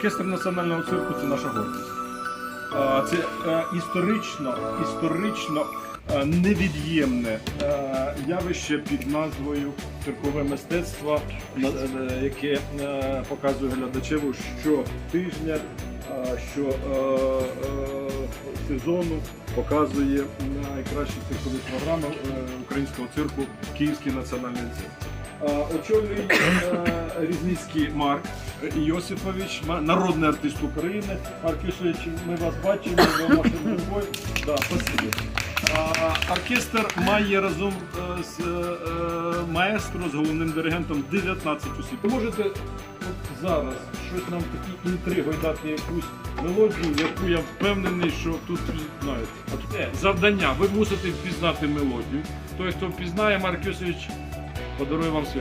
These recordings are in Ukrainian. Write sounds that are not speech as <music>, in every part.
Оркестр національного цирку це наша гордість. Це е, історично, історично е, невід'ємне е, явище під назвою циркове мистецтво, яке показує глядачеву що е, е, сезону показує найкращі циркові програми українського цирку Київський національний цирк. Е, Очолює е, Різницький Марк Йосипович, ма- народний артист України. Марк Йосипович, ми вас бачимо, ви машете рукою. Да, спасибо. Оркестр має разом е, з маестро, з головним диригентом 19 осіб. Ви можете от зараз щось нам такі інтриги дати якусь мелодію, яку я впевнений, що тут е, завдання. Ви мусите впізнати мелодію. Той, хто впізнає, Марк Йосипович подарує вам свій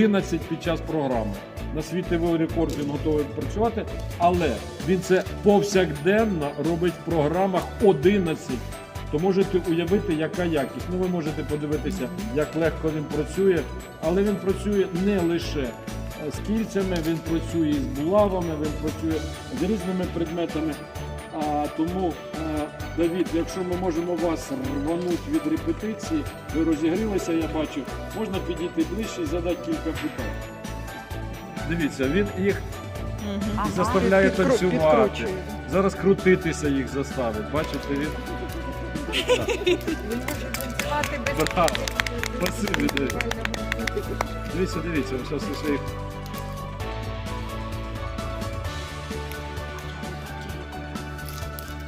11 під час програми. На світовий рекорд він готовий працювати, але він це повсякденно робить в програмах 11. То можете уявити, яка якість. Ну ви можете подивитися, як легко він працює, але він працює не лише е, з кільцями, він працює з булавами, він працює з різними предметами. Тому, е, Давід, якщо ми можемо вас рванути від репетиції, ви розігрілися, я бачу, можна підійти ближче і задати кілька питань. Дивіться, він їх заставляє танцювати. Зараз крутитися їх заставить. Бачите, він. Браво. Спасибі, Давід. Дивіться, дивіться, зараз ось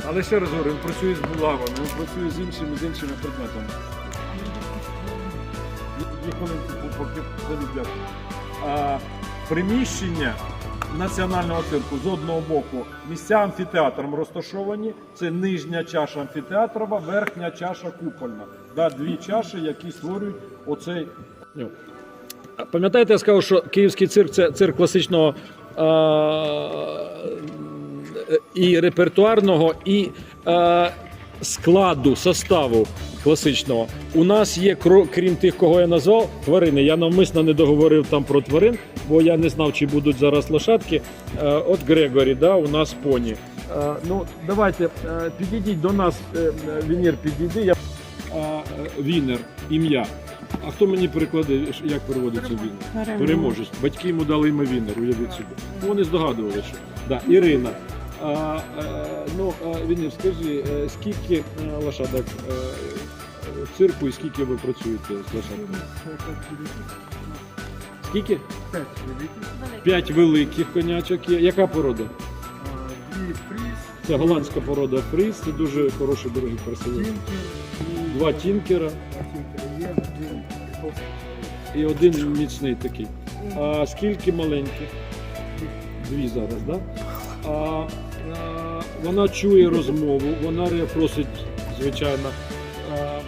Але ще раз говорю, він працює з булавами, він працює з іншими, з іншими предметами. А, приміщення національного цирку з одного боку місця амфітеатром розташовані. Це нижня чаша амфітеатрова, верхня чаша купольна. Да, дві чаші, які створюють оцей. Пам'ятаєте, я сказав, що київський цирк це цирк класичного е- і репертуарного, і е- складу, составу класичного. У нас є, крім тих, кого я назвав, тварини. Я навмисно не договорив там про тварин, бо я не знав, чи будуть зараз лошадки. Е, от Грегорі, да, у нас поні. Е, ну, давайте е, підійдіть до нас, е, е, Вінір, підійди. Я... Е, Вінер, ім'я. А хто мені перекладе, як переводиться Вінер? Переможець. Батьки йому дали ім'я Вінер, уявіть собі. Вони здогадували, що. Да, Ірина. Е, ну, а, Вінер, скажи, е, скільки е, лошадок в цирку і скільки ви працюєте з лошадками? Скільки? Пять великих. П'ять великих конячок є. Яка порода? Дві фріз, Це голландська порода фріз, це дуже хороший, дорогий, і Два тінкера і один міцний такий. А скільки маленьких? Дві зараз, так? Да? А, вона чує розмову, вона просить, звичайно. А,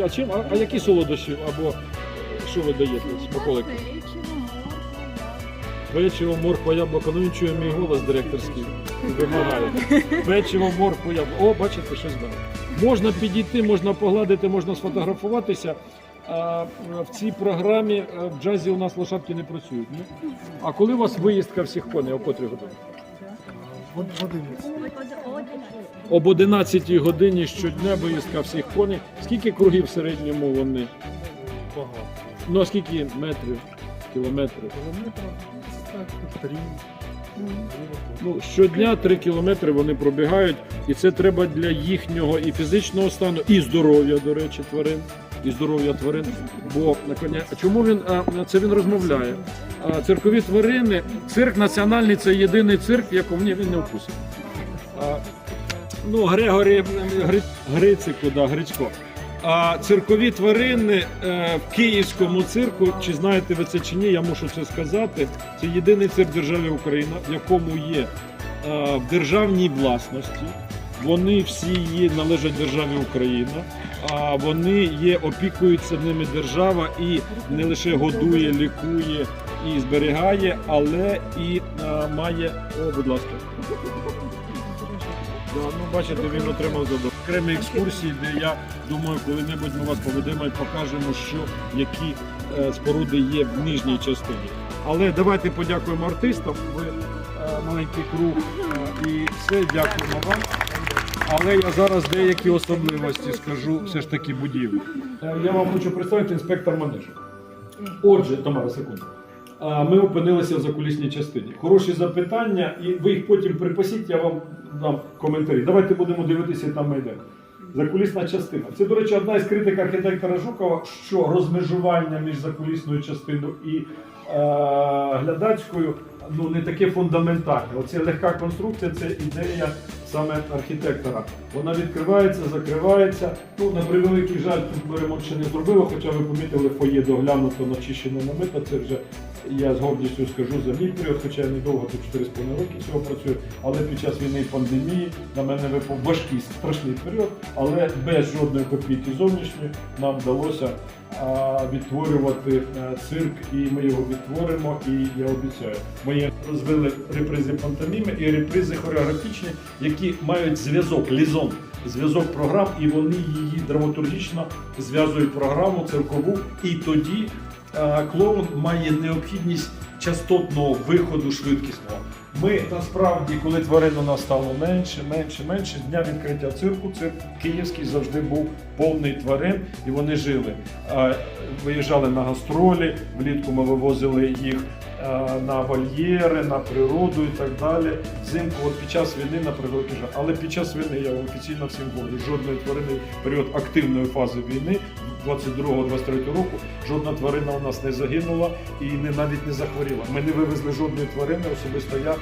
а, чим, а, а які солодощі або що ви даєте, смаколики? Печиво, морква, яблуко. Ну він чує мій голос директорський. Вимагає. Печиво, морква, яблуко. О, бачите, щось знає. Можна підійти, можна погладити, можна сфотографуватися. А в цій програмі е, в джазі у нас лошадки не працюють. Ні? А коли у вас виїздка всіх коней, о котрій годині? Об 11 годині щодня виїздка всіх коней. Скільки кругів в середньому вони? Багато. Ну а скільки метрів, кілометрів? Кілометрів так, три. Ну, щодня 3 кілометри вони пробігають, і це треба для їхнього і фізичного стану, і здоров'я, до речі, тварин. І здоров'я тварин. Бо на коня. Чому він а, це він розмовляє? А, циркові тварини, цирк національний це єдиний цирк, якому він не вкусить. А, ну, Грегорі Гри, Грицику, да, Грицько. А циркові тварини е, в київському цирку, чи знаєте ви це чи ні, я мушу це сказати. Це єдиний цирк в державі Україна, в якому є е, в державній власності. Вони всі є, належать державі Україна, а вони є, опікуються ними держава і не лише годує, лікує і зберігає, але і е, має. О, будь ласка. Да, ну бачите, він отримав задоволення. Окремі екскурсії, де я думаю, коли-небудь ми вас поведемо і покажемо, що які е, споруди є в нижній частині. Але давайте подякуємо артистам. Ви е, маленький круг е, і все, дякуємо вам. Але я зараз деякі особливості скажу все ж таки будівлі. Е, Я вам хочу представити інспектор манежу. Отже, Тамара, секунду. Ми опинилися в закулісній частині. Хороші запитання, і ви їх потім припасіть, я вам дам коментарі. Давайте будемо дивитися там майдан. Закулісна частина. Це, до речі, одна із критик архітектора Жукова, що розмежування між закулісною частиною і е, глядацькою ну, не таке фундаментальне. Оце легка конструкція, це ідея саме архітектора. Вона відкривається, закривається. Ну, на превеликий жаль, тут ми ремонт ще не зробили, хоча ви помітили, фоє доглянуто, начищено, намито. Це вже я з гордістю скажу за мій період, хоча я недовго тут 4,5 роки всього працюю. Але під час війни і пандемії на мене випав важкий страшний період, але без жодної копійки зовнішньої нам вдалося відтворювати е, цирк, і ми його відтворимо. І я обіцяю, ми розвили репризи пантоміми і репризи хореографічні, які мають зв'язок, лізон. Зв'язок програм, і вони її драматургічно зв'язують програму циркову, і тоді клоун має необхідність частотного виходу швидкісного. Ми насправді, коли тварин у нас стало менше, менше, менше, з дня відкриття цирку, цирк київський завжди був повний тварин, і вони жили. Е, Виїжджали на гастролі, влітку ми вивозили їх е, на вольєри, на природу і так далі. Взимку, от під час війни, на превеликий. Але під час війни я офіційно всім говорю, жодної тварини в період активної фази війни 22-23 року жодна тварина у нас не загинула і не навіть не захворіла. Ми не вивезли жодної тварини, особисто я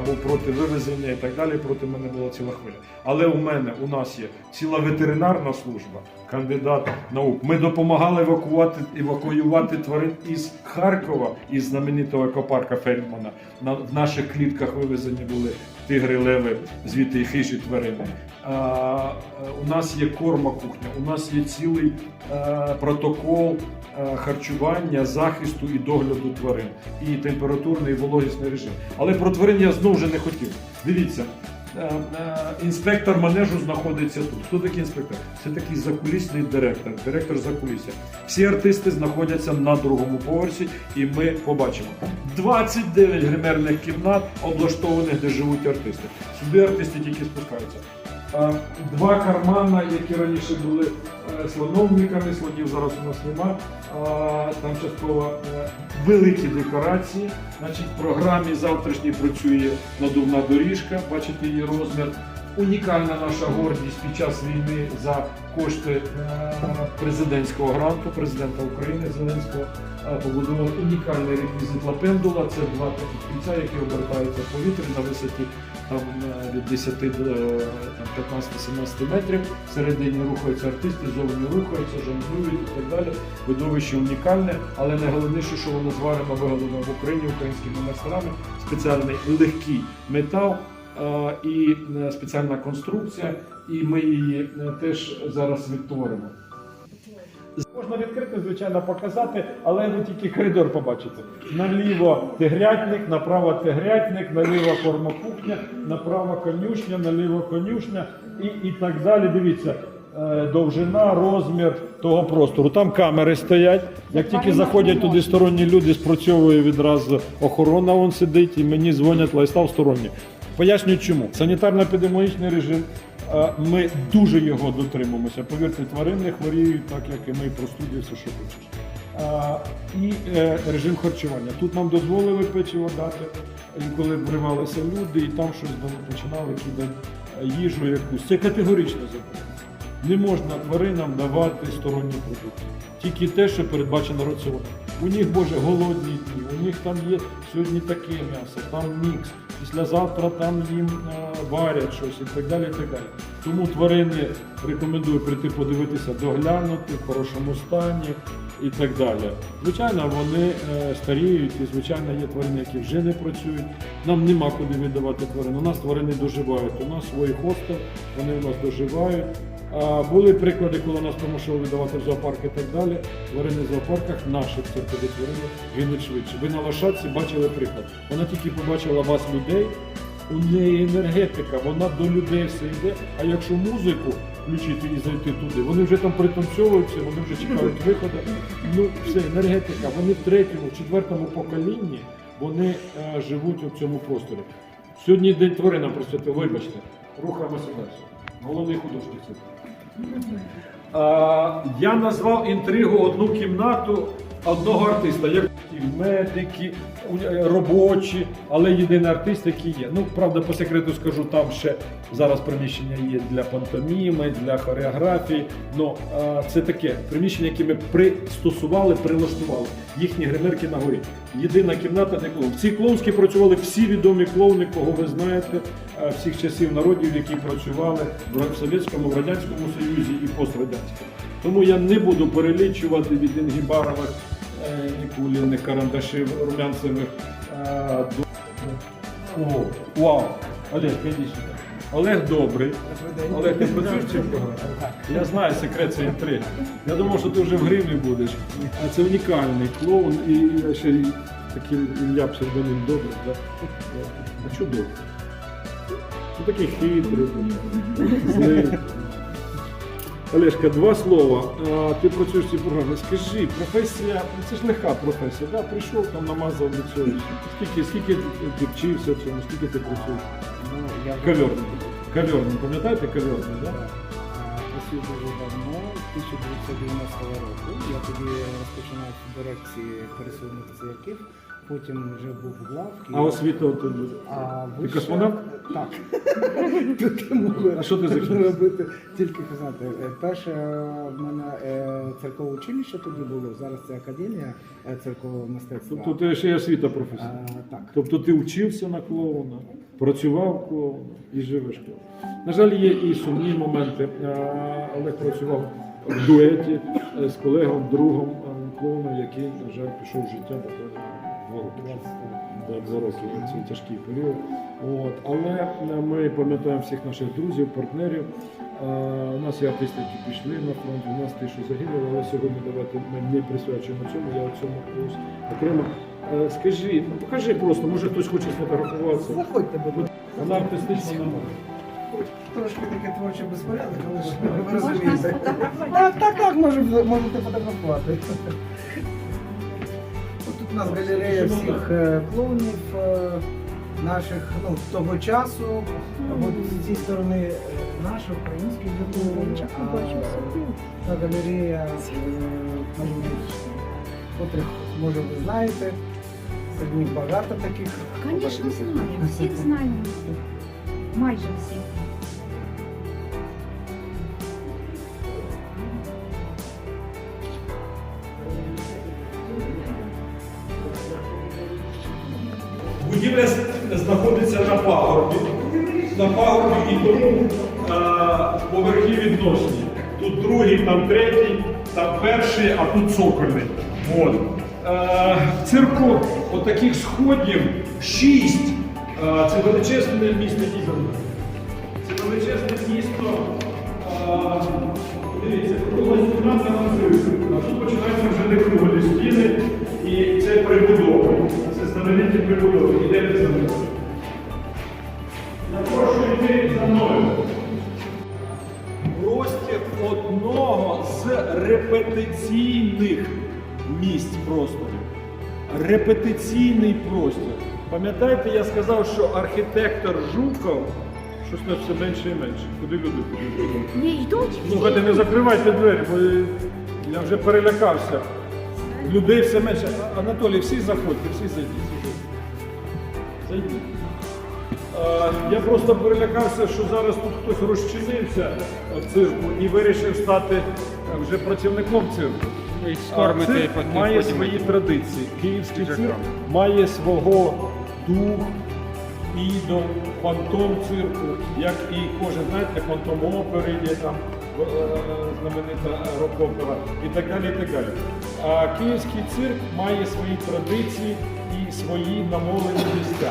був проти вивезення і так далі. Проти мене була ціла хвиля. Але у мене у нас є ціла ветеринарна служба, кандидат наук. Ми допомагали евакувати евакуювати тварин із Харкова, із знаменитого екопарка Фельдмана. На в наших клітках вивезені були тигри, леви, звідти хижі тварини. А, у нас є корма кухня, у нас є цілий е, протокол е, харчування, захисту і догляду тварин, і температурний і вологісний режим. Але про тварин я знову вже не хотів. Дивіться. Е, е, Інспектор манежу знаходиться тут. Хто такий інспектор? Це такий закулісний директор, директор закулісся. Всі артисти знаходяться на другому поверсі, і ми побачимо 29 гримерних кімнат, облаштованих, де живуть артисти. Сюди артисти тільки спускаються. Два кармана, які раніше були е, слоновниками, слонів зараз у нас нема. Там частково е, великі декорації. Значить, в програмі завтрашній працює надувна доріжка, бачите її розмір. Унікальна наша гордість під час війни за кошти е, президентського гранту, президента України Зеленського е, побудував унікальний реквізит лапендула. Це два такі кільця, які обертаються в повітрі на висоті там е, від 10 до е, 15-17 метрів. Всередині рухаються артисти, зовні рухаються, жонглюють і так далі. Видовище унікальне, але найголовніше, що воно зварено вигадано в Україні українськими майстрами. Спеціальний легкий метал і е, спеціальна конструкція, і ми її е, теж зараз відтворимо. Можна відкрити, звичайно, показати, але ви тільки коридор побачите. Наліво тигрятник, направо тигрятник, наліво кормокухня, направо конюшня, наліво конюшня і, і так далі. Дивіться, е, довжина, розмір того простору. Там камери стоять. Як тільки заходять туди сторонні люди, спрацьовує відразу охорона, вон сидить, і мені дзвонять Лайстав сторонні. Пояснюю чому. Санітарно-епідеміологічний режим. Ми дуже його дотримуємося. Повірте, тварини хворіють так, як і ми, простуді, все, що хочеш. І е, режим харчування. Тут нам дозволили печиво дати, коли вривалися люди, і там щось починали кидати е, їжу якусь. Це категорично заборонено. Не можна тваринам давати сторонні продукти. Тільки те, що передбачено раціоном. У них, Боже, голодні дні, у них там є сьогодні таке м'ясо, там мікс, післязавтра там їм е, варять щось і так далі. і так далі. Тому тварини рекомендую прийти подивитися, доглянути в хорошому стані і так далі. Звичайно, вони е, старіють, і звичайно є тварини, які вже не працюють. Нам нема куди віддавати тварин. У нас тварини доживають. У нас свої хостел, вони у нас доживають. Були приклади, коли нас примушували віддавати в зоопарк і так далі. Тварини в зоопарках наших циркових тварин гинуть швидше. Ви на лошадці бачили приклад. Вона тільки побачила вас людей, у неї енергетика, вона до людей все йде. А якщо музику включити і зайти туди, вони вже там пританцьовуються, вони вже чекають виходу. Ну все, енергетика, вони в третьому, четвертому поколінні вони е, живуть у цьому просторі. Сьогодні день тваринам присвятив, вибачте, рухаємося далі. Головний художник це. Я назвав інтригу одну кімнату одного артиста, як медики, е, робочі, але єдиний артист, який є. Ну, правда, по секрету скажу, там ще зараз приміщення є для пантоміми, для хореографії. Ну це таке приміщення, яке ми пристосували, прилаштували. Їхні гримерки на горі. Єдина кімната для клоунів. В цій клоунській працювали всі відомі клоуни, кого ви знаєте, всіх часів народів, які працювали в Совєтському, в Радянському Союзі і пострадянському. Тому я не буду перелічувати від Інгібарових, е, Нікуліних, Карандашів, Румянцевих. е, до... О, вау! Олег, іди сюди. Олег добрий. Олег, ти працюєш в цій програмі? Я знаю секрет цієї інтриги. Я думав, що ти вже в гримі будеш. А це унікальний клоун і, ще й такий ім'я псевдонім добрий. Да? А добрий? Ну такий хитрий, злий. Олешка, два слова. А, ти працюєш в цій програмі. Скажи, професія, ну, це ж легка професія, да? прийшов там, намазав лицо. Скільки, скільки ти вчився цьому, скільки ти працюєш? Ну, я Коверний. Коверний, пам'ятаєте коверний, да? а, працюю дуже давно, 1990 року. Я тоді розпочинав в дирекції пересувних цирків, потім вже був в главці. А освіта тут. А Ти вище- космонавт? Так. <laughs> Тут можу А що ти закінчив? робити тільки казати. Е, Перше е, в мене е, церкове училище тоді було, зараз це академія е, церкового мистецтва. Тобто ти ще й освіта професійна. А, так. Тобто ти вчився на клоуна, працював клоуном і живеш клоуном. На жаль, є і сумні моменти. А, Олег працював в дуеті е, з колегом, другом е, клоуном, який, на жаль, пішов в життя буквально два роки. Да, два роки цей тяжкий період. От. Але е, ми пам'ятаємо всіх наших друзів, партнерів. Е, У нас є артисти, які пішли на фронт, у нас ті, що загинули, але сьогодні давайте ми не присвячуємо цьому, я цьому колись окремо. Е, Скажи, ну покажи просто, може хтось хоче сфотографуватися. Заходьте, будь ласка. Вона артистична немає. Трошки таке творчий безпорядок, але ж ви розумієте. Так, так, так, може, можете фотографувати. Нас галерея всіх е, клоунів е, наших ну, того часу. От з цієї сторони е, наші українські клоуни, та галерея е, котрих, може, ви знаєте. Сьогодні багато таких. Конечно, знаем, всех знаем. Майже всіх. На пагорбі і тому е, поверхи відносні. Тут другий, там третій, там перший, а тут цокольний. От. Е, в цирку отаких сходів шість. Е, це величезне місто Дніпро. Це величезне місто. Дивіться, кругла стіна це ланцюг. Репетиційний простір. Пам'ятаєте, я сказав, що архітектор Жуков щось на все менше і менше. Куди люди підуть? Не йдуть Слухайте, не закривайте двері, бо я вже перелякався. Людей все менше. Анатолій, всі заходьте, всі зайдіть. Зайдіть. Я просто перелякався, що зараз тут хтось розчинився в цирку і вирішив стати е, вже працівником цирку. І скормити цирк потім- має потім. свої традиції. Київський цирк Чужакам. має свого дух, ідол, фантом цирку, як і кожен, знаєте, фантом опери є там е, знаменита рок-опера і так далі. і так далі. А київський цирк має свої традиції і свої намолені місця.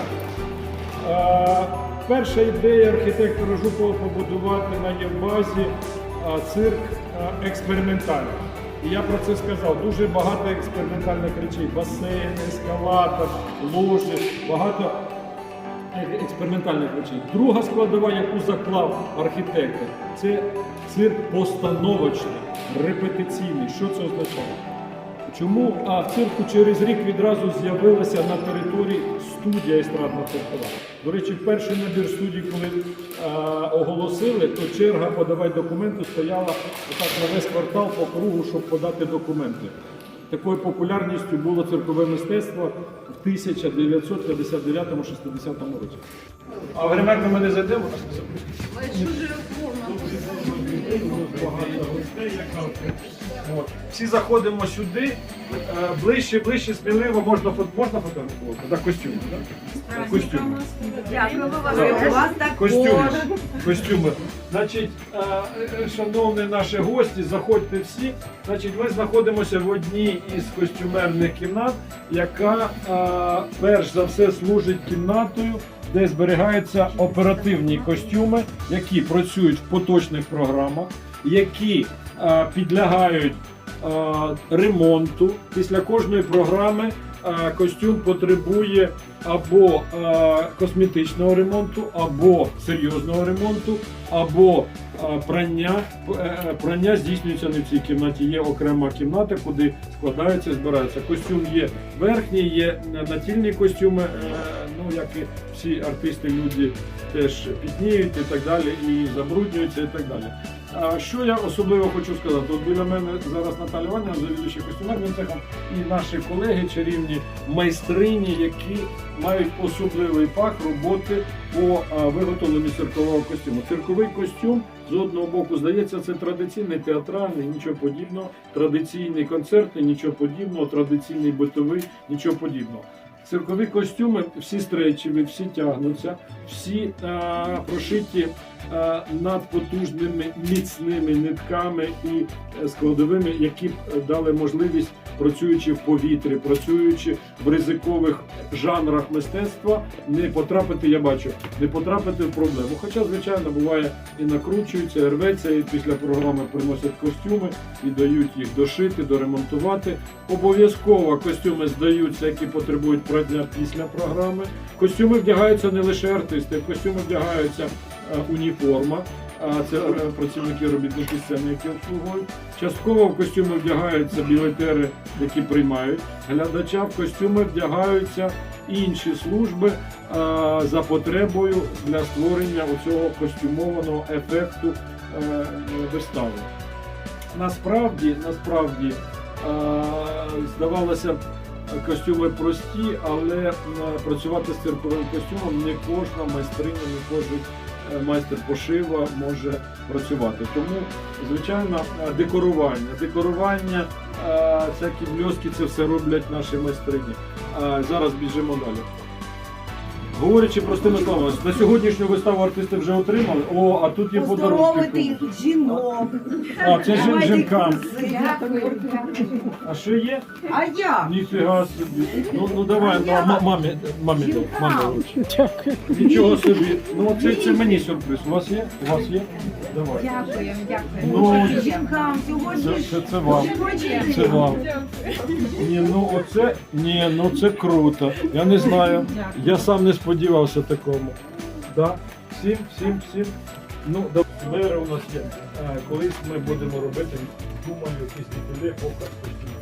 Е, Перша ідея архітектора Жукова побудувати на Євбазі е, цирк е, експериментальний. І я про це сказав. Дуже багато експериментальних речей. Басейн, ескалатор, ложі, багато експериментальних речей. Друга складова, яку заклав архітектор, це цирк постановочний, репетиційний. Що це означає? Чому а в цирку через рік відразу з'явилася на території студія естрадна циркова? До речі, перший набір студій, коли а, оголосили, то черга подавати документи стояла отак на весь квартал по кругу, щоб подати документи. Такою популярністю було циркове мистецтво в 1959-60 році. А в гримерку ми не зайдемо, у нас не От. Всі заходимо сюди, е, ближче, ближче, сміливо, можна, фото- можна фотографувати? Так, костюм, так? Костюм. Дякую, у вас так Костюми. Костюми. Значить, е, е, шановні наші гості, заходьте всі. Значить, ми знаходимося в одній із костюмерних кімнат, яка перш за все служить кімнатою, де зберігаються оперативні костюми, які працюють в поточних програмах, які е, підлягають е, ремонту. Після кожної програми е, костюм потребує або косметичного ремонту, або серйозного ремонту, або прання. Прання здійснюється не в цій кімнаті. Є окрема кімната, куди складаються, збираються. Костюм є верхній, є натільні костюми. Ну як і всі артисти, люди теж пітніють і так далі, і забруднюються, і так далі. А що я особливо хочу сказати? От біля мене зараз Наталя Іванівна, завідуюча костюмерним цехом, і наші колеги, чарівні майстрині, які мають особливий фах роботи по виготовленню циркового костюму. Цирковий костюм з одного боку здається, це традиційний театральний, нічого подібного, традиційний концертний, нічого подібного, традиційний битовий, нічого подібного. Циркові костюми всі стрейчеві, всі тягнуться, всі а, прошиті а, надпотужними міцними нитками і е, складовими, які б е, дали можливість, працюючи в повітрі, працюючи в ризикових жанрах мистецтва, не потрапити, я бачу, не потрапити в проблему. Хоча, звичайно, буває і накручуються, і рветься, і після програми приносять костюми і дають їх дошити, доремонтувати. Обов'язково костюми здаються, які потребують прання після програми. Костюми вдягаються не лише артисти, костюми вдягаються е, уніформа. А це е, працівники робітники сцени, які обслуговують. Частково в костюми вдягаються білетери, які приймають глядача. В костюми вдягаються інші служби е, за потребою для створення оцього костюмованого ефекту е, вистави. Насправді, насправді, е, здавалося б, костюми прості, але е, працювати з цирковим костюмом не кожна майстриня, не кожен е, майстер пошива може працювати. Тому, звичайно, е, декорування. Декорування, е, всякі бльоски, це все роблять наші майстрині. Е, Зараз біжимо далі. Говорячи простими словами, на сьогоднішню виставу артисти вже отримали. О, а тут є подарунки. Поздоровити жінок. А, це жін Давайте жінкам. Дякую. А що є? А я? Ніфіга собі. Ну, ну давай, ну, ма- мамі, мамі дай, мамі. Дякую. Нічого собі. Ну це, це мені сюрприз. У вас є? У вас є? Давай. Дякую, дякую. Ну, Жінкам сьогодні це, ж це, це вам. сьогодні Це вам. Ні, ну оце, ні, ну це круто. Я не знаю. Я сам не сподівався такому. Да? Всім, всім, всім. Ну, мери у нас є. Е, Колись ми будемо робити, думаю, якісь дефіле, показ костюмів.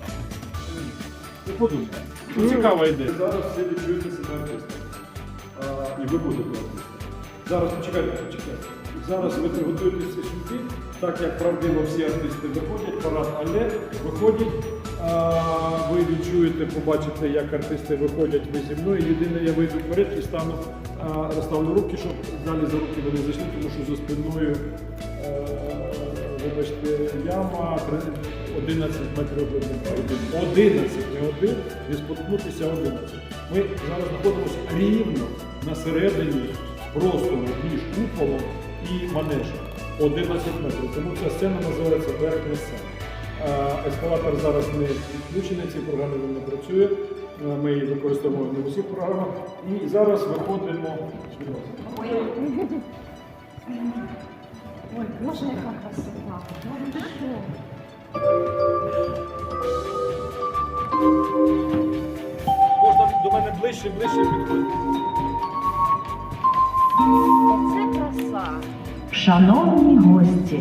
Не подумай. Ну, Цікава ідея. Зараз всі відчуєте себе артистом. І ви будете артистом. Зараз почекайте, почекайте. Зараз ви приготуєтеся сюди, так як правдиво всі артисти виходять, парад але виходять. Ви відчуєте, побачите, як артисти виходять ви зі мною. Єдине, я вийду вперед і стану розставлю руки, щоб далі за руки ви не зайшли, тому що за спиною, е, вибачте, яма 11 метрів глибина. 11, не один, не споткнутися 11. Ми зараз знаходимося рівно на середині простору між куполом і манежем. 11 метрів. Тому ця сцена називається верхня сцена. Ескалатор зараз не відключений, ці програми він не працює. Е, Ми її використовуємо не в усіх програмах. І зараз виходимо. Ой, боже, яка красота. Можна до мене ближче, ближче підходити. Це краса. Шановні гості,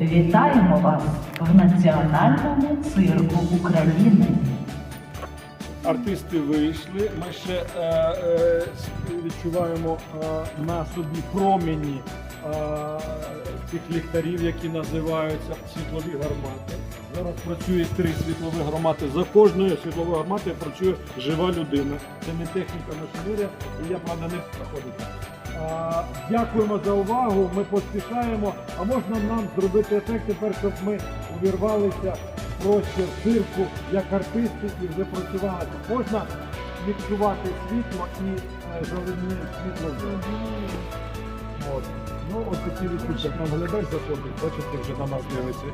вітаємо вас в Національному цирку України. Артисти вийшли. Ми ще е, е, відчуваємо е, на собі промені е, цих ліхтарів, які називаються світлові гармати. Зараз працює три світлові гармати. За кожною світловою гарматою працює жива людина. Це не техніка машинерія, і я правда не проходить. Дякуємо за увагу. Ми поспішаємо. А можна нам зробити ефект тепер, щоб ми увірвалися в простір цирку як артисти і вже працювати. Можна відчувати світло і е, зеленіє світло. От. Ну, от такі відчуття. Там глядач заходить, бачите, вже на нас дивиться.